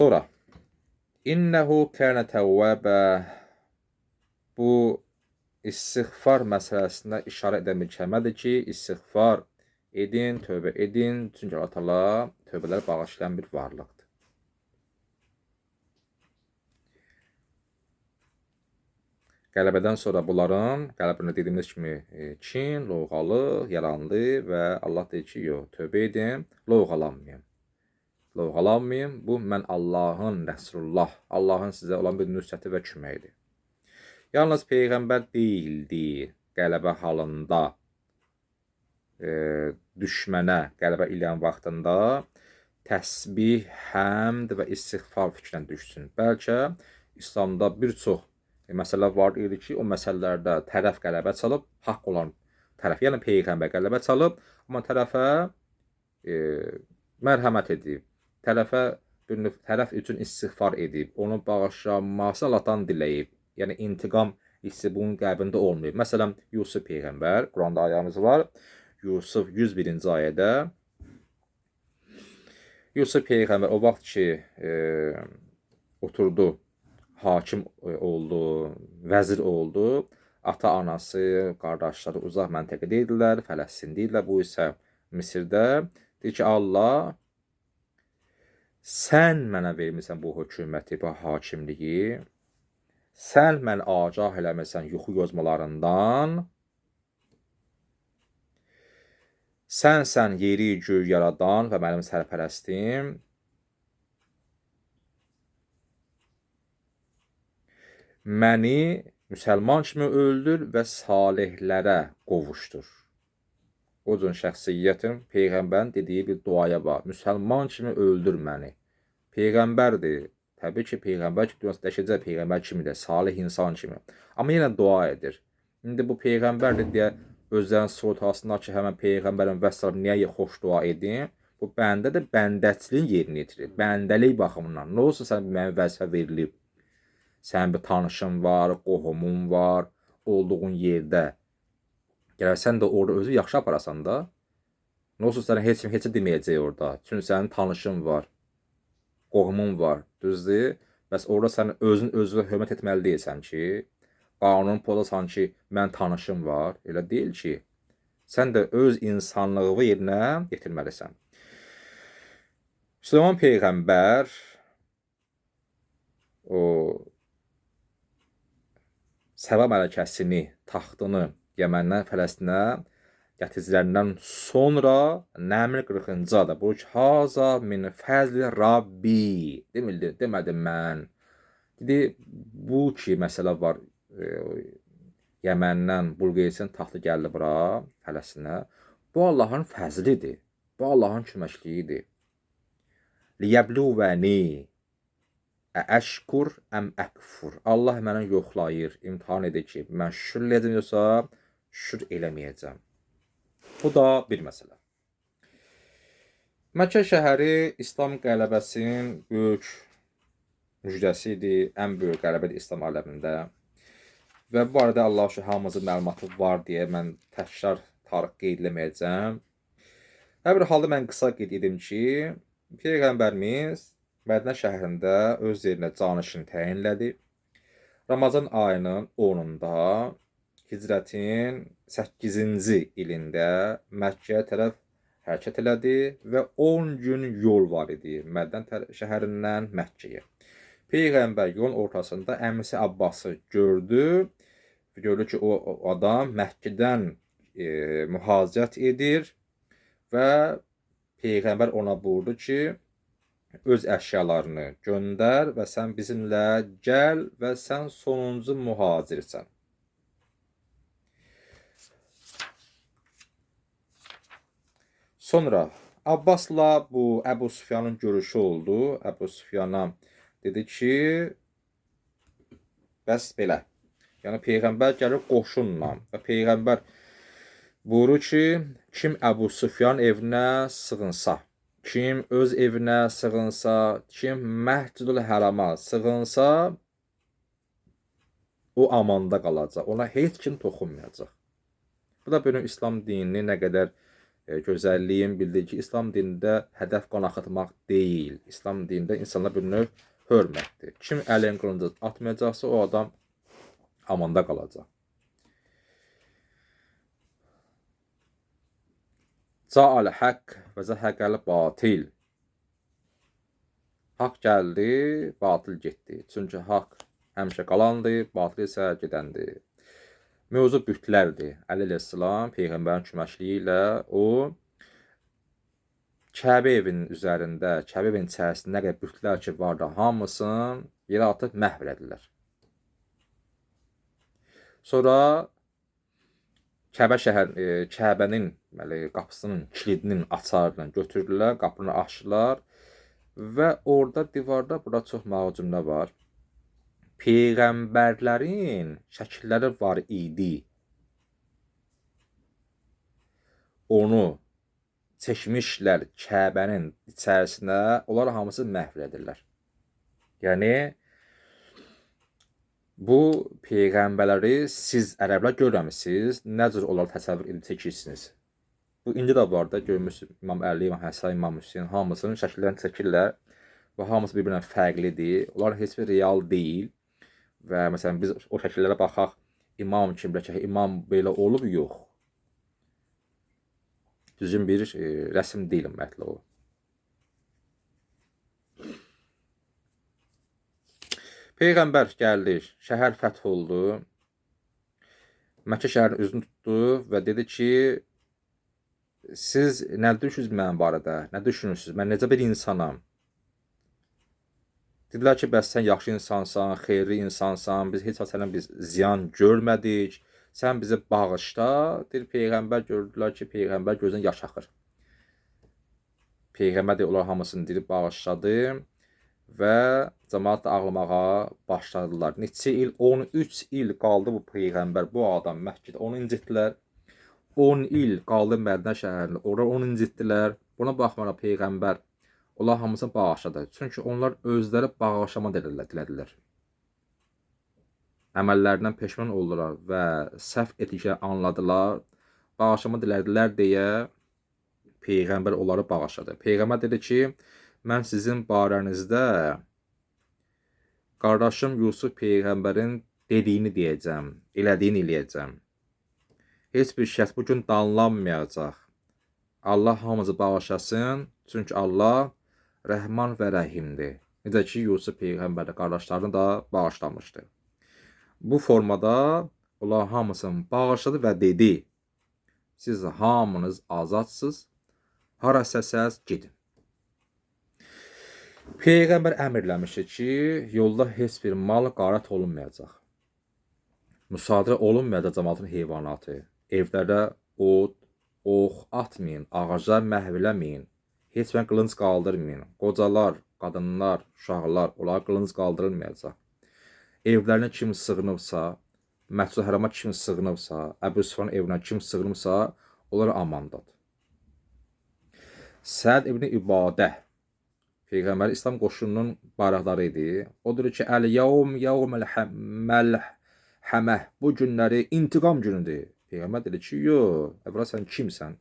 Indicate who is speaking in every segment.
Speaker 1: Sonra İnnehu kənə təvvəbə bu istiğfar məsələsinə işarə edən bir kəlmədir ki, istiğfar edin, tövbə edin. Çünki Allah Taala tövbələri bağışlayan bir varlıqdır. Qələbədən sonra bunların qəlbində dediyimiz kimi kin, lovğalı, yarandı və Allah deyir ki, yox, tövbə edin, lovğalanmayın. Lovğalanmayın. Bu mən Allahın Rəsulullah, Allahın sizə olan bir nüsrəti və köməyidir. Yalnız peyğəmbər deyildi qələbə halında e, düşmənə qələbə eləyən vaxtında təsbih, həmd və istiğfar fikrinə düşsün. Bəlkə İslamda bir çox e, məsələ var idi ki, o məsələlərdə tərəf qələbə çalıb, haqq olan tərəf, yəni peyğəmbər qələbə çalıb, amma tərəfə e, mərhəmət edib, tərəfə bir növ tərəf üçün istiğfar edib, onu bağışlanması Allahdan diləyib. Yəni intiqam hissi bunun qəlbində olmayıb. Məsələn, Yusuf peyğəmbər, Quranda ayəmiz var. Yusuf 101-ci ayədə Yusuf peyğəmbər o vaxt ki, e, oturdu hakim e, oldu, vəzir oldu. Ata-anası, qardaşları uzaq məntəqədə idilər, Fələstində idilər. Bu isə Misirdə. Deyir ki, Allah sən mənə vermisən bu hökuməti, bu hakimliyi. Sən mən agah eləməsən yuxu yozmalarından. Sənsən yeri göy yaradan və mənim sərpərəstim. Məni müsəlman kimi öldür və salihlərə qovuşdur. O cür şəxsiyyətim peyğəmbərin dediyi bir duaya var. Müsəlman kimi öldür məni. Peyğəmbərdir. Təbii ki, peyğəmbər ki, dəyişəcək peyğəmbər kimidir, salih insan kimi. Amma yenə dua edir. İndi bu peyğəmbərdir deyə özlərinin sortasınlar ki, həmən peyğəmbərin vəssalam niyə xoş dua edin? Bu bəndə də bəndəçiliyin yerini yetirir. Bəndəlik baxımından. Nə olsun sən mənə vəzifə verilib? Sənin bir tanışın var, qohumun var, olduğun yerdə. Gələr sən də orada özü yaxşı aparasan da. Nə olsun sənə heç kim heç deməyəcək orada. Çünki sənin tanışın var, qohumun var, düzdür? Bəs orada sən özün özünə hörmət etməli deyilsən ki, qanun pozasan ki, mən tanışım var. Elə deyil ki, sən də öz insanlığı yerinə yetirməlisən. Süleyman peyğəmbər o Səba mələkəsini, taxtını Yəməndən Fələstinə gətirdiklərindən sonra Nəml 40-cı ada bu haza min fəzli Rabbi demildi, demədi mən. Dedi, bu ki, məsələ var e, Yəməndən Bulqeysin taxtı gəldi bura, Fələstinə. Bu Allahın fəzlidir. Bu Allahın köməkliyidir. Liyəbluvəni Əşkur əm əkfur. Allah mənə yoxlayır, imtahan edir ki, mən şükür eləyəcəm yoxsa şükür eləməyəcəm. Bu da bir məsələ. Məkkə şəhəri İslam qələbəsinin böyük müjdəsi idi, ən böyük qələbədir İslam aləmində. Və bu barədə Allah şu hamımızın məlumatı var deyə mən təkrar tarix qeyd eləməyəcəm. Hər bir halda mən qısa qeyd edim ki, Peyğəmbərimiz Mədinə şəhərində öz yerinə canişin təyinlədi. Ramazan ayının 10-da Hicrətin 8-ci ilində Məkkəyə tərəf hərəkət elədi və 10 gün yol var idi Mədinə şəhərindən Məkkəyə. Peyğəmbər yolun ortasında əmisi Abbası gördü. Gördü ki, o adam Məkkədən e, mühacirət edir və Peyğəmbər ona buyurdu ki, öz əşyalarını göndər və sən bizimlə gəl və sən sonuncu mühacirsən. Sonra Abbasla bu Əbu Sufyanın görüşü oldu. Əbu Sufyana dedi ki, bəs belə. Yəni peyğəmbər gəlir qoşunla və peyğəmbər buyurur ki, kim Əbu Sufyan evinə sığınsa, kim öz evinə sığınsa, kim Məscidül Hərama sığınsa, o amanda qalacaq. Ona heç kim toxunmayacaq. Bu da bugün İslam dinini nə qədər gözəlliyin bildiyi ki, İslam dinində hədəf qan axıtmaq deyil. İslam dinində insanlar bir növ hörmətdir. Kim əlin qılıncı atmayacaqsa, o adam amanda qalacaq. Ca'al haqq və zəhəqəl batil. Haqq gəldi, batıl getdi. Çünki haqq həmişə qalandır, batıl isə gedəndir. Mövzu bütlərdir. Əleyhissalam peyğəmbərin köməkliyi ilə o Kəbə evinin üzərində, Kəbə evinin içərisində nə qədər bütlər ki vardı, hamısını yerə atıb məhv elədilər. Sonra Kəbə şəhər e, Kəbənin deməli qapısının kilidinin açarını götürdülər, qapını açdılar və orada divarda bura çox cümlə var. Peyğəmbərlərin şəkilləri var idi. Onu çəkmişlər Kəbənin içərisinə, onlar hamısı məhv edirlər. Yəni bu peyğəmbərləri siz ərəblər görməmisiniz, nə cür onları təsəvvür edib çəkirsiniz. Bu indi də var da görmüsünüz İmam Əli, İmam Həsən, İmam Hüseyn hamısının şəkillərini çəkirlər və hamısı bir-birindən fərqlidir. Onlar heç bir real deyil və məsələn biz o şəkillərə baxaq, imam kimdə ki, imam belə olub yox. Düzgün bir e, rəsm deyil ümumiyyətlə o. Peyğəmbər gəldi, şəhər fəth oldu. Məkkə şəhərinin üzünü tutdu və dedi ki, siz nə düşünürsünüz mənim barədə? Nə düşünürsünüz? Mən necə bir insanam? Dedilər ki, bəs sən yaxşı insansan, xeyirli insansan, biz heç vaxt səndən biz ziyan görmədik. Sən bizi bağışla. Deyir peyğəmbər gördülər ki, peyğəmbər gözündən yaş axır. Peyğəmbər də onlar hamısını dirib bağışladı və cəmaət ağlamağa başladılar. Neçə il, 13 il qaldı bu peyğəmbər, bu adam Məkkədə onu incitdilər. 10 il qaldı Mədinə şəhərində. Orada onu incitdilər. Buna baxmayaraq peyğəmbər Onlar hamısını bağışladı. Çünki onlar özləri bağışlama dilədilər. Əməllərindən peşman oldular və səhv etdikləri anladılar. Bağışlama dilədilər deyə Peyğəmbər onları bağışladı. Peyğəmbər dedi ki, mən sizin barənizdə qardaşım Yusuf Peyğəmbərin dediyini deyəcəm, elədiyini eləyəcəm. Heç bir şəxs bu gün danlanmayacaq. Allah hamımızı bağışlasın, çünki Allah Rəhman və Rəhimdir. Necə ki, Yusuf Peyğəmbər qardaşlarını da bağışlamışdı. Bu formada onlar hamısını bağışladı və dedi, siz hamınız azadsınız, hara səsəz gedin. Peyğəmbər əmrləmişdi ki, yolda heç bir mal qarət olunmayacaq. Müsadirə olunmayacaq cəmaatın heyvanatı. Evlərdə od, ox atmayın, ağaclar məhv eləməyin. Heç mən qılınc qaldırmayın. Qocalar, qadınlar, uşaqlar, onlar qılınc qaldırılmayacaq. Evlərinə kim sığınıbsa, Məscid Hərama kim sığınıbsa, Əbu Süfyan evinə kim sığınıbsa, onlar amandadır. Səd ibn İbadə Peyğəmbər İslam qoşununun bayraqları idi. Odur ki, əl-yevm yevmel məlhəmə. Bu günləri intiqam günüdür. Peyğəmbər dedi ki, yox, əvvəla sən kimsən?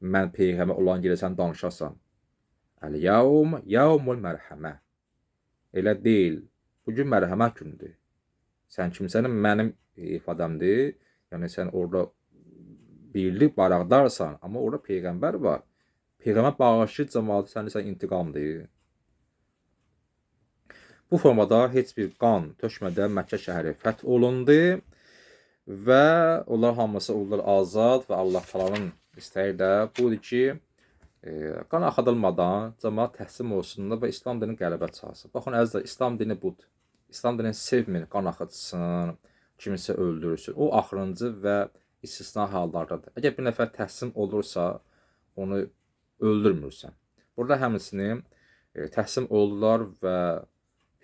Speaker 1: Mən peyğəmbər olan gedəsən danışasan. Əl-yevm yevmul mərhəmə. Elə deyil. Bu gün mərhəmət günüdür. Sən kimsən? Mənim ifadəmdir. Yəni sən orada birlik bayraqdarsan, amma orada peyğəmbər var. Peyğəmbər bağışlayıcı cəmaatı sənin sən intiqamdır. Bu formada heç bir qan tökmədən Məkkə şəhəri fəth olundu və onlar hamısı oldular azad və Allah Taala'nın istəyi də budur ki, e, qan axıdılmadan cəmaət təhsim olsunlar və İslam dini qələbə çalsın. Baxın əzizlər, İslam dini budur. İslam dini sevmir qan axıtsın, kimisə öldürürsün. O axırıncı və istisna hallardadır. Əgər bir nəfər təhsim olursa, onu öldürmürsən. Burada həmçinin e, təhsim oldular və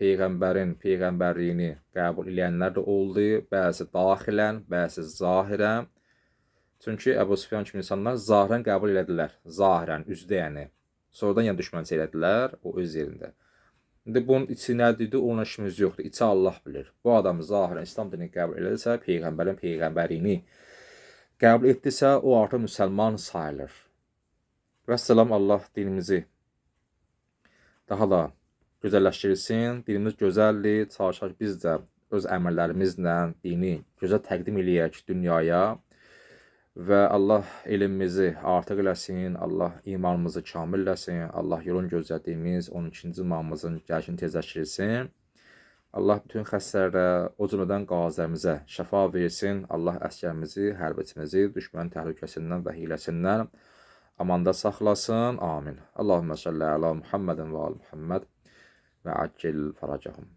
Speaker 1: peyğəmbərin peyğəmbərliyini qəbul edənlər də oldu. Bəzi daxilən, bəzi zahirən. Çünki Əbu Sufyan kimi insanlar zahirən qəbul elədilər. Zahirən, üzdə yəni. Sonradan yəni düşmənçi elədilər o öz yerində. İndi bunun içi nədir? Ona işimiz yoxdur. İçi Allah bilir. Bu adam zahirən İslam dinini qəbul elədisə, peyğəmbərin peyğəmbərliyini qəbul etdisə, o artıq müsəlman sayılır. Vəssalam Allah dinimizi daha da gözəlləşdirsin. Dinimiz gözəldir. Çalışaq biz də öz əməllərimizlə dini gözəl təqdim eləyək dünyaya və Allah elmimizi artıq eləsin, Allah imanımızı kamil eləsin, Allah yolun gözlədiyimiz 12-ci imamımızın gəlişini tezləşdirsin. Allah bütün xəstələrə, o cümlədən qazəmizə şəfa versin. Allah əsgərimizi, hərbçimizi düşmən təhlükəsindən və hiləsindən amanda saxlasın. Amin. Allahümmə salli əla Muhammedin və ali Muhammed və accil faracahum.